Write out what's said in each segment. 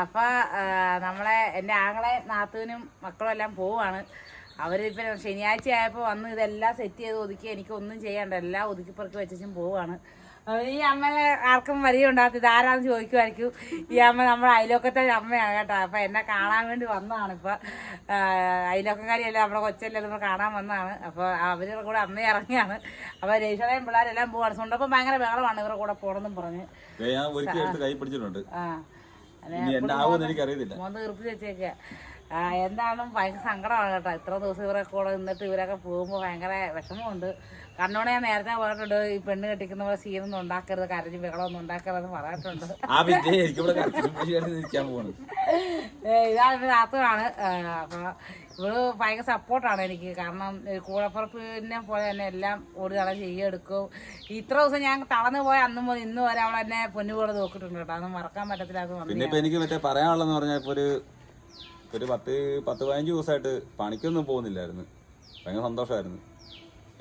അപ്പൊ നമ്മളെ എന്റെ ആങ്ങളെ നാത്തൂനും മക്കളും എല്ലാം പോവാണ് അവരിപ്പം ശനിയാഴ്ച ആയപ്പോൾ വന്ന് ഇതെല്ലാം സെറ്റ് ചെയ്ത് ഒതുക്കി. എനിക്കൊന്നും ചെയ്യണ്ട. എല്ലാം ഒതുക്കിപ്പുറക്കി വെച്ചും പോവാണ്. ഈ അമ്മയെ ആർക്കും വലിയ ഉണ്ടാകത്തി ഇതാരാന്ന് ചോദിക്കുമായിരിക്കും ഈ അമ്മ നമ്മുടെ അയലോക്കത്തെ അമ്മയാണ് കേട്ടോ. അപ്പൊ എന്നെ കാണാൻ വേണ്ടി വന്നതാണ് ഇപ്പൊ. അയലോക്കക്കാരിയല്ല നമ്മുടെ കൊച്ചല്ലേ നമ്മൾ കാണാൻ വന്നതാണ്. അപ്പൊ അവരുടെ കൂടെ അമ്മ ഇറങ്ങിയാണ്. അപ്പൊ രേഷണയും പിള്ളേരെല്ലാം പോവാണ്. സ്വന്തപ്പം ഭയങ്കര ബഹളമാണ് ഇവരുടെ കൂടെ പോണെന്നും പറഞ്ഞ്. ആ. ആവുമെന്ന് എനിക്കറിയത്തില്ല. മോന്ത് തീർപ്പ് വെച്ചേക്ക. എന്താണെന്നും ഭയങ്കര സങ്കടമാണ് കേട്ടോ. ഇത്ര ദിവസം ഇവരെ കൂടെ നിന്നിട്ട് ഇവരൊക്കെ പോകുമ്പോൾ ഭയങ്കര വിഷമമുണ്ട്. കണ്ണോടെ ഞാൻ നേരത്തെ പറഞ്ഞിട്ടുണ്ട് ഈ പെണ്ണ് കെട്ടിക്കുന്ന പോലെ സീനൊന്നും ഉണ്ടാക്കരുത് കരഞ്ഞ് ബഹളമൊന്നും ഉണ്ടാക്കരുതെന്ന് പറഞ്ഞിട്ടുണ്ട്. ഇതാണ് നാത്തുവാണ് അപ്പൊ ഇവൾ ഭയങ്കര സപ്പോർട്ടാണ് എനിക്ക്. കാരണം കൂടപ്പുറപ്പിനെ പോലെ തന്നെ എല്ലാം ഓടി തളം ചെയ്യെടുക്കും. ഇത്ര ദിവസം ഞാൻ തളർന്നു പോയ അന്നും മുതൽ ഇന്ന് വരെ അവൾ എന്നെ പൊന്നുപോലെ നോക്കിയിട്ടുണ്ട് കേട്ടോ. അതൊന്നും മറക്കാൻ പറ്റത്തില്ല അത് പിന്നെ ഇപ്പൊ എനിക്ക് മറ്റേ പറയാനുള്ളതെന്ന് പറഞ്ഞാൽ ഇപ്പൊ ഒരു ഒരു പത്ത് പത്ത് പതിനഞ്ച് ദിവസമായിട്ട് പണിക്കൊന്നും പോകുന്നില്ലായിരുന്നു. ഭയങ്കര സന്തോഷമായിരുന്നു.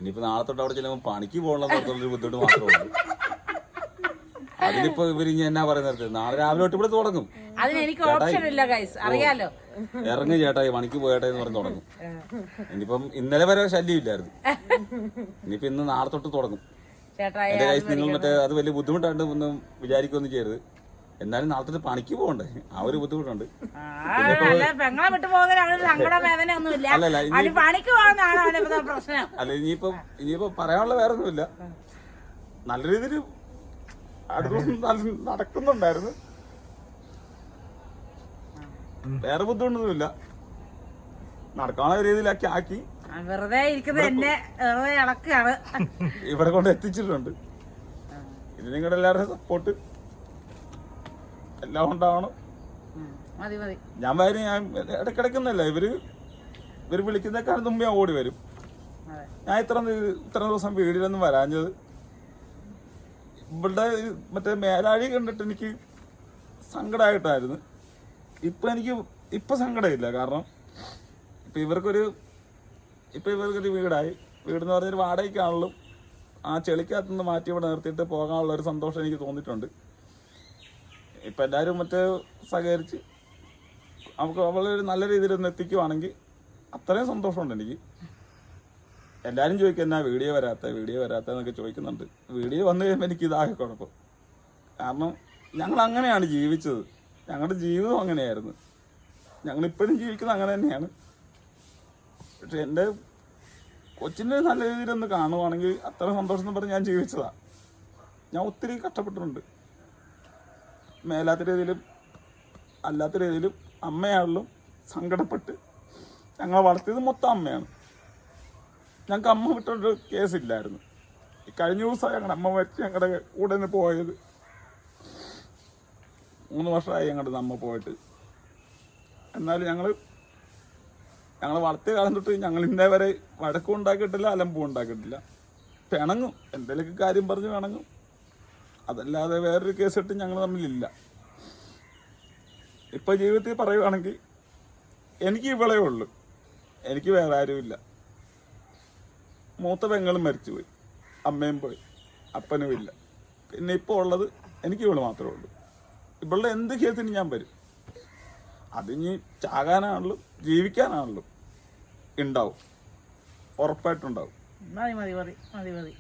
ഇനിയിപ്പോ നാളെ തൊട്ട് അവിടെ ചെല്ലുമ്പോൾ പണിക്ക് പോകണമെന്നുള്ളൊരു ബുദ്ധിമുട്ട് മാത്രമേ ഉള്ളൂ. അതിനിപ്പോ ഇവർ ഇനി എന്നാ പറയുന്നത് നാളെ രാവിലെ തൊട്ട് ഇവിടെ തുടങ്ങും. അതിന് എനിക്ക് ഓപ്ഷൻ ഇല്ല ഗൈസ് അറിയാലോ. ഇറങ്ങി ചേട്ടായി പണിക്ക് പോയേട്ടെ എന്ന് പറഞ്ഞ് തുടങ്ങും. ഇനിയിപ്പം ഇന്നലെ വരെ ശല്യം ഇല്ലായിരുന്നു. ഇനിയിപ്പോ ഇന്ന് നാളെ തൊട്ട് തുടങ്ങും. എന്റെ നിങ്ങൾ മറ്റേ അത് വലിയ ബുദ്ധിമുട്ടായിട്ട് ഒന്നും വിചാരിക്കൊന്നും ചെയ്യരുത്. എന്നാലും നാളത്തെ പണിക്ക് പോകണ്ടേ? ആ ഒരു ബുദ്ധിമുട്ടുണ്ട്. പെങ്ങളെ വിട്ടു പോകുന്ന സങ്കട വേദന ഒന്നുമില്ല. ഇനി പണിക്ക് പ്രശ്നം. അല്ല ഇനിയിപ്പോ ഇനിയിപ്പോ പറയാനുള്ള വേറെ ഒന്നുമില്ല നല്ല രീതിയിൽ അടുത്തൊന്നും നടക്കുന്നുണ്ടായിരുന്നു. വേറെ ബുദ്ധിമുട്ടൊന്നുമില്ല. നടക്കാനുള്ള രീതിയിലാക്കി ആക്കി. വെറുതെ ഇരിക്കുന്നത് എന്നെ വെറുതെ ഇളക്കാണ് ഇവിടെ കൊണ്ട് എത്തിച്ചിട്ടുണ്ട്. ഇത് നിങ്ങളുടെ എല്ലാവരുടെയും സപ്പോർട്ട് എല്ലാം ഉണ്ടാവണം ഉം, മതി മതി. ഞാൻ വരും ഞാൻ ഇടക്കിടക്കുന്നല്ല ഇവർ ഇവർ വിളിക്കുന്നേക്കാളും മുമ്പ് ഞാൻ ഓടി വരും. ഞാൻ ഇത്ര ഇത്ര ദിവസം വീടിലൊന്നും വരാഞ്ഞത്. ഇവിടെ മറ്റേ മേലാഴി കണ്ടിട്ട് എനിക്ക് സങ്കടമായിട്ടായിരുന്നു ഇപ്പൊ എനിക്ക് ഇപ്പൊ സങ്കടമില്ല. കാരണം ഇപ്പൊ ഇവർക്കൊരു ഇപ്പൊ ഇവർക്കൊരു വീടായി. വീടെന്ന് പറഞ്ഞൊരു വാടകയ്ക്കാണല്ലോ. ആ ചെളിക്കകത്തുനിന്ന് മാറ്റി ഇവിടെ നിർത്തിയിട്ട് പോകാനുള്ള ഒരു സന്തോഷം എനിക്ക് തോന്നിയിട്ടുണ്ട്. ഇപ്പൊ എല്ലാവരും മറ്റേ സഹകരിച്ച് നമുക്ക് അവളൊരു നല്ല രീതിയിൽ ഒന്ന് എത്തിക്കുവാണെങ്കിൽ അത്രയും സന്തോഷമുണ്ട് എനിക്ക്. എല്ലാവരും ചോദിക്കും എന്നാ വീഡിയോ വരാത്ത വീഡിയോ വരാത്ത എന്നൊക്കെ ചോദിക്കുന്നുണ്ട്. വീഡിയോ വന്നു കഴിയുമ്പോൾ എനിക്ക് ഇതാകെ കുഴപ്പം. കാരണം ഞങ്ങൾ അങ്ങനെയാണ് ജീവിച്ചത്. ഞങ്ങളുടെ ജീവിതം അങ്ങനെയായിരുന്നു. ഞങ്ങൾ ഇപ്പോഴും ജീവിക്കുന്നത് അങ്ങനെ തന്നെയാണ്. പക്ഷെ എന്റെ കൊച്ചിന്റെ നല്ല രീതിയിലൊന്ന് കാണുവാണെങ്കിൽ അത്ര സന്തോഷം എന്ന് പറഞ്ഞ് ഞാൻ ജീവിച്ചതാണ് ഞാൻ ഒത്തിരി കഷ്ടപ്പെട്ടിട്ടുണ്ട്. മേലാത്ത രീതിയിലും അല്ലാത്ത രീതിയിലും അമ്മയാണല്ലോ സങ്കടപ്പെട്ട് ഞങ്ങളെ വളർത്തിയത് മൊത്തം അമ്മയാണ്. ഞങ്ങൾക്ക് അമ്മ വിട്ടൊരു കേസില്ലായിരുന്നു. കഴിഞ്ഞ ദിവസം ഞങ്ങളുടെ അമ്മ മരിച്ച് ഞങ്ങളുടെ കൂടെ നിന്ന് പോയത്. മൂന്ന് വർഷമായി ഞങ്ങളുടെ അമ്മ പോയിട്ട്. എന്നാലും ഞങ്ങൾ ഞങ്ങൾ വളർത്തിയ കാലം തൊട്ട് ഞങ്ങൾ ഇന്നേ വരെ വഴക്കും ഉണ്ടാക്കിയിട്ടില്ല അലമ്പും ഉണ്ടാക്കിയിട്ടില്ല. പിണങ്ങും. എന്തെങ്കിലുമൊക്കെ കാര്യം പറഞ്ഞ് പിണങ്ങും. അതല്ലാതെ വേറൊരു കേസിട്ട് ഞങ്ങൾ തമ്മിലില്ല. ഇപ്പൊ ജീവിതത്തിൽ പറയുവാണെങ്കിൽ എനിക്ക് ഇവളേ ഉള്ളൂ. എനിക്ക് വേറെ ആരുമില്ല. മൂത്ത പെങ്ങളും മരിച്ചുപോയി. അമ്മയും പോയി. അപ്പനും ഇല്ല. പിന്നെ ഇപ്പോൾ ഉള്ളത് എനിക്ക് ഇവൾ മാത്രമേ ഉള്ളൂ. ഇവളുടെ എന്ത് കേസിന് ഞാൻ വരും? അതിനി ചാകാനാണല്ലോ ജീവിക്കാനാണല്ലോ ഉണ്ടാവും. ഉറപ്പായിട്ടുണ്ടാവും. മതി മതി മതി മതി.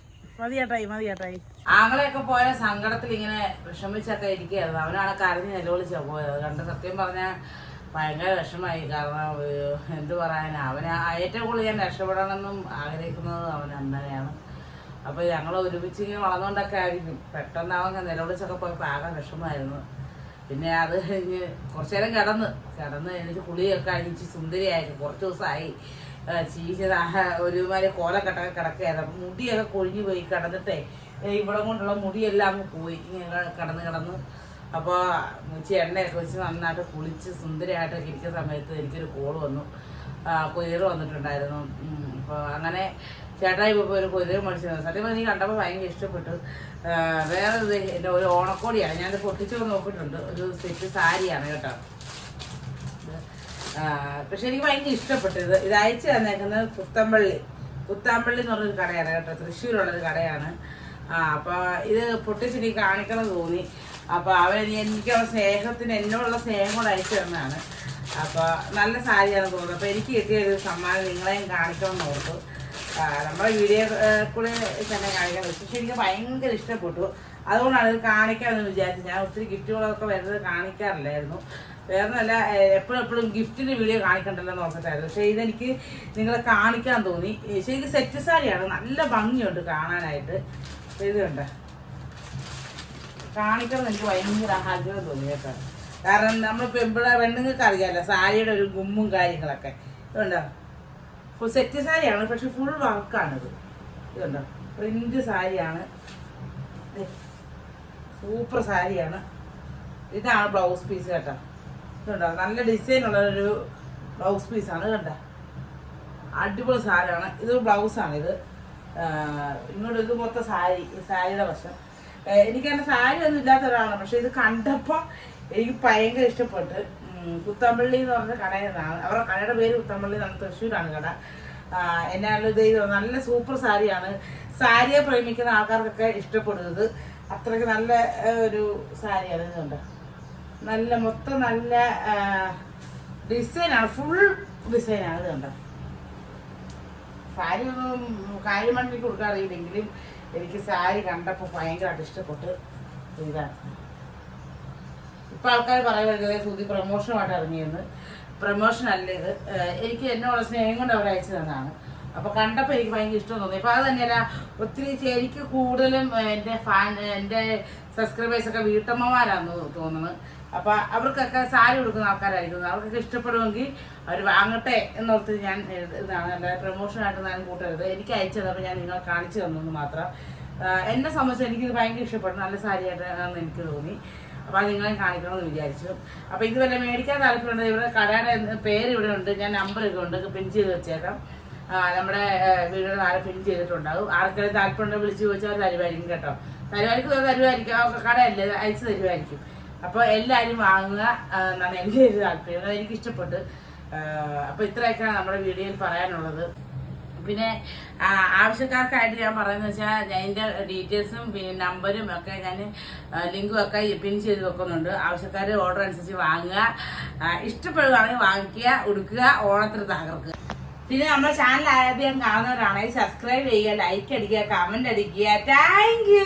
ആങ്ങളെയൊക്കെ പോയ സങ്കടത്തിൽ ഇങ്ങനെ വിഷമിച്ചൊക്കെ ഇരിക്കുകയായിരുന്നു. അവനാണ് കരഞ്ഞ് നിലവിളിച്ചാ പോയത്. കണ്ട് സത്യം പറഞ്ഞാൽ ഭയങ്കര വിഷമായി. കാരണം എന്ത് പറയാനാ അവന് ഏറ്റവും കൂടുതൽ ഞാൻ രക്ഷപ്പെടണമെന്നും ആഗ്രഹിക്കുന്നത് അവൻ അന്നനെയാണ്. അപ്പൊ ഞങ്ങൾ ഒരുമിച്ച് ഇങ്ങനെ വളർന്നുകൊണ്ടൊക്കെ ആയിരിക്കും. പെട്ടെന്ന് അവൻ നിലവിളിച്ചൊക്കെ പോയപ്പോൾ ആകെ വിഷമമായിരുന്നു. പിന്നെ അത് കഴിഞ്ഞ് കുറച്ചു നേരം കിടന്ന് കിടന്ന് എനിക്ക് കുളിയൊക്കെ അഴിച്ച് സുന്ദരിയായിരുന്നു കുറച്ച് ദിവസമായി ചീച്ചത് ഒരുമാതിരി കോലക്കെട്ടൊക്കെ കിടക്കുകയായിരുന്നു. അപ്പം മുടിയൊക്കെ കൊഴിഞ്ഞു പോയി കിടന്നിട്ടേ ഇവിടം കൊണ്ടുള്ള മുടിയെല്ലാം അങ്ങ് പോയി. കിടന്ന് കിടന്ന്. അപ്പോൾ മുച്ചി എണ്ണയൊക്കെ വെച്ച് നന്നായിട്ട് കുളിച്ച് സുന്ദരമായിട്ടൊക്കെ ഇരിക്കുന്ന സമയത്ത് എനിക്കൊരു കോൾ വന്നു. കൊയ്യർ വന്നിട്ടുണ്ടായിരുന്നു. അപ്പോൾ അങ്ങനെ ചേട്ടായി ഇപ്പോൾ ഒരു കൊയ്യർ മേടിച്ചു. സത്യം പറഞ്ഞാൽ കണ്ടപ്പോൾ ഭയങ്കര ഇഷ്ടപ്പെട്ടു. വേറെ എന്റെ ഒരു ഓണക്കോടിയാണ്. ഞാനത് പൊട്ടിച്ചു നോക്കിയിട്ടുണ്ട്. ഒരു സെറ്റ് സാരിയാണ് കേട്ടോ. പക്ഷെ എനിക്ക് ഭയങ്കര ഇഷ്ടപ്പെട്ടു. ഇത് അയച്ചു തന്നേക്കുന്നത് പുത്തമ്പള്ളി. പുത്താമ്പള്ളി എന്ന് പറഞ്ഞൊരു കടയാണ് കേട്ടോ. തൃശ്ശൂരുള്ളൊരു കടയാണ്. ആ അപ്പൊ ഇത് പൊട്ടിച്ച് എനിക്ക് കാണിക്കണം തോന്നി. അപ്പോൾ അവൻ എനിക്കുള്ള സ്നേഹത്തിന് എന്നോടുള്ള സ്നേഹം കൂടെ അയച്ചു തന്നതാണ്. അപ്പൊ നല്ല സാരിയാണ് തോന്നുന്നത്. അപ്പോൾ എനിക്ക് കിട്ടിയ ഒരു സമ്മാനം നിങ്ങളെയും കാണിക്കണമെന്ന് ഓർത്തു. നമ്മുടെ വീഡിയോ കൂടെ തന്നെ കാണിക്കാൻ പറ്റും. പക്ഷെ എനിക്ക് ഭയങ്കര ഇഷ്ടപ്പെട്ടു. അതുകൊണ്ടാണ് ഇത് കാണിക്കാമെന്ന് വിചാരിച്ചത്. ഞാൻ ഒത്തിരി ഗിഫ്റ്റുകളൊക്കെ വരുന്നത് കാണിക്കാറില്ലായിരുന്നു. വേറെ നല്ല എപ്പോഴും എപ്പോഴും ഗിഫ്റ്റിന്റെ വീഡിയോ കാണിക്കണ്ടല്ലോ എന്ന് ഓർത്തിട്ടായിരുന്നു. പക്ഷേ ഇതെനിക്ക് നിങ്ങളെ കാണിക്കാൻ തോന്നി. പക്ഷേ ഇത് സെറ്റ് സാരിയാണ്. നല്ല ഭംഗിയുണ്ട് കാണാനായിട്ട്. ഇതുണ്ട് കാണിക്കണം എനിക്ക് ഭയങ്കര ആഗ്രഹം തോന്നി കേട്ടോ. കാരണം നമ്മൾ പെമ്പിള പെണ്ണുങ്ങൾക്ക് അറിയാമല്ലോ സാരിയുടെ ഒരു ഗുമ്മും കാര്യങ്ങളൊക്കെ. ഇതുണ്ടോ ഫുൾ സെറ്റ് സാരിയാണ് പക്ഷെ ഫുൾ വർക്കാണിത്. ഇതുണ്ടോ പ്രിന്റ് സാരിയാണ്. സൂപ്പർ സാരിയാണ്. ഇതാണ് ബ്ലൗസ് പീസ് കേട്ടോ. ഇതുണ്ടോ നല്ല ഡിസൈൻ ഉള്ളൊരു ബ്ലൗസ് പീസാണ് കണ്ട? അടിപൊളി സാരിയാണ്. ഇത് ബ്ലൗസാണ് ഇത്. ഇങ്ങോട്ട് ഇത് മൊത്തം സാരി സാരിയുടെ വശം. എനിക്ക് അങ്ങനെ സാരി ഒന്നും ഇല്ലാത്ത ഒരാളാണ്. പക്ഷെ ഇത് കണ്ടപ്പോൾ എനിക്ക് ഭയങ്കര ഇഷ്ടപ്പെട്ട്. കുത്തമ്പള്ളി എന്ന് പറഞ്ഞ കടയിൽ അവരുടെ കടയുടെ പേര് കുത്തമ്പള്ളി എന്നാണ്. തൃശ്ശൂരാണ് കട. എന്നാലും ഇത് നല്ല സൂപ്പർ സാരിയാണ്. സാരിയെ പ്രേമിക്കുന്ന ആൾക്കാർക്കൊക്കെ ഇഷ്ടപ്പെടുന്നത്. അത്രയ്ക്ക് നല്ല ഒരു സാരിയാണ് ഇതുണ്ട് നല്ല മൊത്തം നല്ല ഡിസൈനാണ് ഫുൾ ഡിസൈനാണ് ഇത് കണ്ടോ? സാരി ഒന്നും കാര്യമായിട്ട് കൊടുക്കാൻ അറിയില്ലെങ്കിലും എനിക്ക് സാരി കണ്ടപ്പോൾ ഭയങ്കരമായിട്ട് ഇഷ്ടപ്പെട്ട് ഇതാണ്. ഇപ്പൊ ആൾക്കാർ പറയുന്നത് സൂതി പ്രൊമോഷനുമായിട്ട് ഇറങ്ങിയെന്ന്. പ്രൊമോഷൻ അല്ല ഇത്. എനിക്ക് എന്നോട് സ്നേഹം കൊണ്ട് അവർ അയച്ചു തന്നതാണ് അപ്പൊ കണ്ടപ്പോ എനിക്ക് ഭയങ്കര ഇഷ്ടം തോന്നി. അപ്പൊ അത് തന്നെയല്ല ഒത്തിരി എനിക്ക് കൂടുതലും എന്റെ ഫാൻ എന്റെ സബ്സ്ക്രൈബേഴ്സ് ഒക്കെ വീട്ടമ്മമാരാന്ന് തോന്നുന്നത് അപ്പൊ അവർക്കൊക്കെ സാരി കൊടുക്കുന്ന ആൾക്കാരായിരിക്കും അവർക്കൊക്കെ ഇഷ്ടപ്പെടുമെങ്കിൽ അവർ വാങ്ങട്ടെ എന്നോർത്ത് ഞാൻ ഇത് ഇതാണ്. അല്ല പ്രൊമോഷനായിട്ട് ഞാൻ കൂട്ടരുത്. എനിക്ക് അയച്ചു അപ്പൊ ഞാൻ നിങ്ങളെ കാണിച്ചു തന്നെന്ന് മാത്രം. എന്നെ സംബന്ധിച്ച് എനിക്കിത് ഭയങ്കര ഇഷ്ടപ്പെട്ടു. നല്ല സാരിയായിട്ടാണെന്ന് എനിക്ക് തോന്നി. അപ്പോൾ അത് നിങ്ങളെ കാണിക്കണമെന്ന് വിചാരിച്ചു. അപ്പോൾ ഇതുവരെ മേടിക്കാൻ താല്പര്യമുണ്ട്? ഇവിടെ കടയുടെ പേര് ഇവിടെ ഉണ്ട്. ഞാൻ നമ്പർ ഒക്കെ ഉണ്ട്. പിൻ ചെയ്ത് വെച്ചേക്കാം. നമ്മുടെ വീഡിയോ താഴെ ഫിൽ ചെയ്തിട്ടുണ്ടാകും. ആർക്കെങ്കിലും താല്പര്യം വിളിച്ച് ചോദിച്ചാൽ തരുമായിരിക്കും കേട്ടോ. തരുമായിരിക്കും തരുമായിരിക്കും. കടയല്ലേ അയച്ച് തരുമായിരിക്കും. അപ്പോൾ എല്ലാവരും വാങ്ങുക എന്നാണ് എന്റെ ഒരു താല്പര്യം. എനിക്ക് ഇഷ്ടപ്പെട്ട് അപ്പോൾ ഇത്രയൊക്കെയാണ് നമ്മുടെ വീഡിയോയിൽ പറയാനുള്ളത്. പിന്നെ ആവശ്യക്കാർക്കായിട്ട് ഞാൻ പറയുന്നത് വെച്ചാൽ എന്റെ ഡീറ്റെയിൽസും പിന്നെ നമ്പരും ഒക്കെ ഞാൻ ലിങ്കും ഒക്കെ പിൻ ചെയ്ത് വെക്കുന്നുണ്ട്. ആവശ്യക്കാർ ഓർഡർ അനുസരിച്ച് വാങ്ങുക. ഇഷ്ടപ്പെടുകയാണെങ്കിൽ വാങ്ങിക്കുക ഉടുക്കുക ഓണത്തിന് തകർക്കുക. പിന്നെ നമ്മുടെ ചാനൽ ആദ്യം കാണുന്നവരാണെങ്കിൽ സബ്സ്ക്രൈബ് ചെയ്യുക ലൈക്ക് അടിക്കുക കമന്റ് അടിക്കുക. Thank you